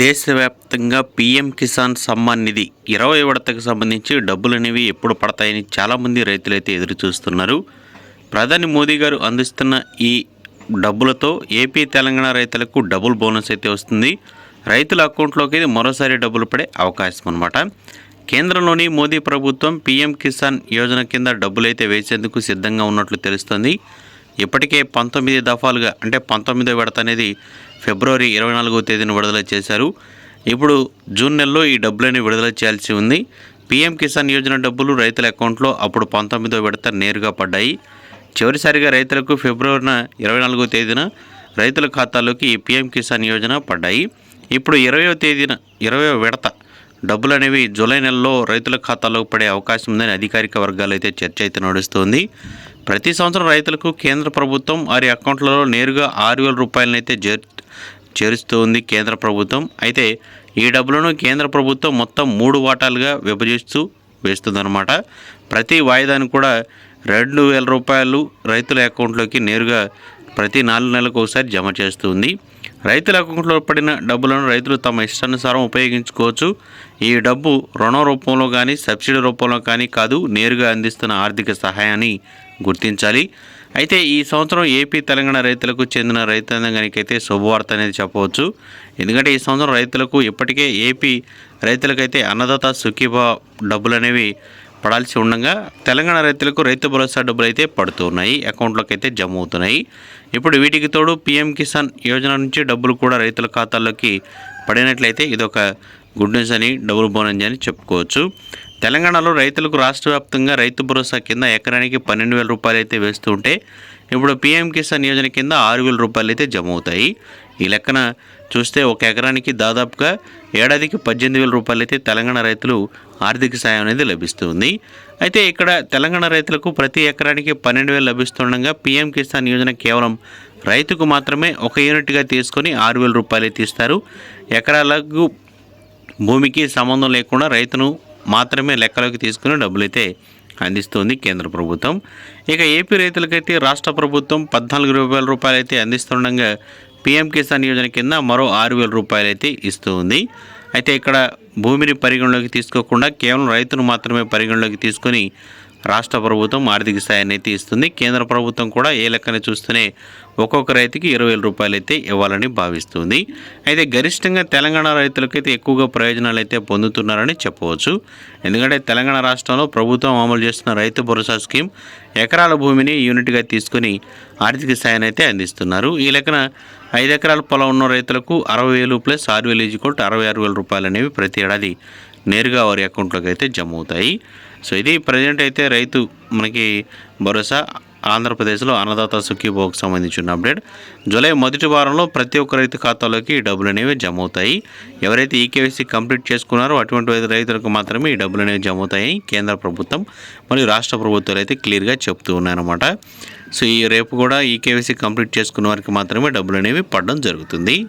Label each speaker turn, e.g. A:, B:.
A: దేశవ్యాప్తంగా పీఎం కిసాన్ సమ్మాన్ నిధి ఇరవై విడతకు సంబంధించి డబ్బులు అనేవి ఎప్పుడు పడతాయని చాలామంది రైతులైతే ఎదురు చూస్తున్నారు. ప్రధాని మోదీ గారు అందిస్తున్న ఈ డబ్బులతో ఏపీ తెలంగాణ రైతులకు డబుల్ బోనస్ అయితే వస్తుంది. రైతుల అకౌంట్లోకి మరోసారి డబ్బులు పడే అవకాశం అనమాట కేంద్రంలోని మోదీ ప్రభుత్వం పీఎం కిసాన్ యోజన కింద డబ్బులైతే వేసేందుకు సిద్ధంగా ఉన్నట్లు తెలుస్తుంది. ఇప్పటికే పంతొమ్మిది దఫాలుగా అంటే పంతొమ్మిదో విడత అనేది ఫిబ్రవరి ఇరవై నాలుగో తేదీన విడుదల చేశారు. ఇప్పుడు జూన్ నెలలో ఈ డబ్బులని విడుదల చేయాల్సి ఉంది. పీఎం కిసాన్ యోజన డబ్బులు రైతుల అకౌంట్లో అప్పుడు పంతొమ్మిదో విడత నేరుగా పడ్డాయి. చివరిసారిగా రైతులకు ఫిబ్రవరిన ఇరవై నాలుగో తేదీన రైతుల ఖాతాలోకి ఈ పీఎం కిసాన్ యోజన పడ్డాయి. ఇప్పుడు ఇరవయో తేదీన ఇరవయో విడత డబ్బులు అనేవి జూలై నెలలో రైతుల ఖాతాలో పడే అవకాశం ఉందని అధికారిక వర్గాలు అయితే చర్చ అయితే నడుస్తుంది. ప్రతి సంవత్సరం రైతులకు కేంద్ర ప్రభుత్వం వారి అకౌంట్లలో నేరుగా ఆరు వేల రూపాయలనైతే చేర్ చేరుస్తూ ఉంది కేంద్ర ప్రభుత్వం. అయితే ఈ డబ్బులను కేంద్ర ప్రభుత్వం మొత్తం మూడు వాటాలుగా విభజిస్తూ వేస్తుందన్నమాట. ప్రతి వాయిదాను కూడా రెండు వేల రూపాయలు రైతుల అకౌంట్లోకి నేరుగా ప్రతి నాలుగు నెలలకు ఒకసారి జమ చేస్తుంది. రైతుల అకౌంట్లో పడిన డబ్బులను రైతులు తమ ఇష్టానుసారం ఉపయోగించుకోవచ్చు. ఈ డబ్బు రుణ రూపంలో కానీ సబ్సిడీ రూపంలో కానీ కాదు నేరుగా అందిస్తున్న ఆర్థిక సహాయాన్ని గుర్తించాలి. అయితే ఈ సంవత్సరం ఏపీ తెలంగాణ రైతులకు చెందిన రైతాంగానికైతే శుభవార్త అనేది చెప్పవచ్చు. ఎందుకంటే ఈ సంవత్సరం రైతులకు ఇప్పటికే ఏపీ రైతులకైతే అన్నదాత సుఖీభా డబ్బులు అనేవి పడాల్సి ఉండగా తెలంగాణ రైతులకు రైతు భరోసా డబ్బులు అయితే పడుతున్నాయి అకౌంట్లోకి అయితే జమ అవుతున్నాయి. ఇప్పుడు వీటికి తోడు పీఎం కిసాన్ యోజన నుంచి డబ్బులు కూడా రైతుల ఖాతాల్లోకి పడినట్లయితే ఇదొక గుడ్ న్యూస్ అని డబుల్ బోనస్ అని చెప్పుకోవచ్చు. తెలంగాణలో రైతులకు రాష్ట్ర వ్యాప్తంగా రైతు భరోసా కింద ఎకరానికి పన్నెండు వేల రూపాయలు అయితే వేస్తూ ఉంటే ఇప్పుడు పీఎం కిసాన్ యోజన కింద ఆరు వేల రూపాయలు అయితే జమ అవుతాయి. ఈ లెక్కన చూస్తే ఒక ఎకరానికి దాదాపుగా ఏడాదికి పద్దెనిమిది వేల రూపాయలు అయితే తెలంగాణ రైతులు ఆర్థిక సాయం అనేది లభిస్తుంది. అయితే ఇక్కడ తెలంగాణ రైతులకు ప్రతి ఎకరానికి పన్నెండు వేలు లభిస్తుండగా పీఎం కిసాన్ యోజన కేవలం రైతుకు మాత్రమే ఒక యూనిట్గా తీసుకొని ఆరు వేల రూపాయలు అయితే ఇస్తారు. ఎకరాలకు భూమికి సంబంధం లేకుండా రైతును మాత్రమే లెక్కలోకి తీసుకుని డబ్బులైతే అందిస్తుంది కేంద్ర ప్రభుత్వం. ఇక ఏపీ రైతులకైతే రాష్ట్ర ప్రభుత్వం పద్నాలుగు వేల రూపాయలు అయితే అందిస్తుండగా పీఎం కిసాన్ యోజన కింద మరో ఆరు వేల రూపాయలు అయితే ఇస్తూ ఉంది అయితే ఇక్కడ భూమిని పరిగణలోకి తీసుకోకుండా కేవలం రైతును మాత్రమే పరిగణలోకి తీసుకొని రాష్ట్ర ప్రభుత్వం ఆర్థిక సాయాన్ని అయితే ఇస్తుంది. కేంద్ర ప్రభుత్వం కూడా ఏ లెక్కన చూస్తూనే ఒక్కొక్క రైతుకి ఇరవై వేల రూపాయలు అయితే ఇవ్వాలని భావిస్తుంది. అయితే గరిష్టంగా తెలంగాణ రైతులకైతే ఎక్కువగా ప్రయోజనాలు అయితే పొందుతున్నారని చెప్పవచ్చు. ఎందుకంటే తెలంగాణ రాష్ట్రంలో ప్రభుత్వం అమలు చేస్తున్న రైతు భరోసా స్కీమ్ ఎకరాల భూమిని యూనిట్గా తీసుకొని ఆర్థిక సాయాన్ని అయితే అందిస్తున్నారు. ఈ లెక్కన ఐదు ఎకరాల పొలం ఉన్న రైతులకు అరవై వేలు ప్లస్ ఆరు వేలు ఈజ్కోట్ అరవై ఆరు వేల రూపాయలు అనేవి ప్రతి ఏడాది నేరుగా వారి అకౌంట్లోకి అయితే జమ అవుతాయి సో ఇది ప్రజెంట్ అయితే రైతు మనకి భరోసా ఆంధ్రప్రదేశ్లో అన్నదాత సుఖీభోగకు సంబంధించిన అప్డేట్. జూలై మొదటి వారంలో ప్రతి ఒక్క రైతు ఖాతాలోకి ఈ డబ్బులు అనేవి జమ అవుతాయి ఎవరైతే ఈకేవీసీ కంప్లీట్ చేసుకున్నారో అటువంటి రైతులకు మాత్రమే ఈ డబ్బులు అనేవి జమ అవుతాయి కేంద్ర ప్రభుత్వం. మరియు రాష్ట్ర ప్రభుత్వాలు అయితే క్లియర్గా చెప్తూ ఉన్నాయన్నమాట. సో ఈ రేపు కూడా ఈకేవీసీ కంప్లీట్ చేసుకున్న వారికి మాత్రమే డబ్బులు అనేవి పడడం జరుగుతుంది.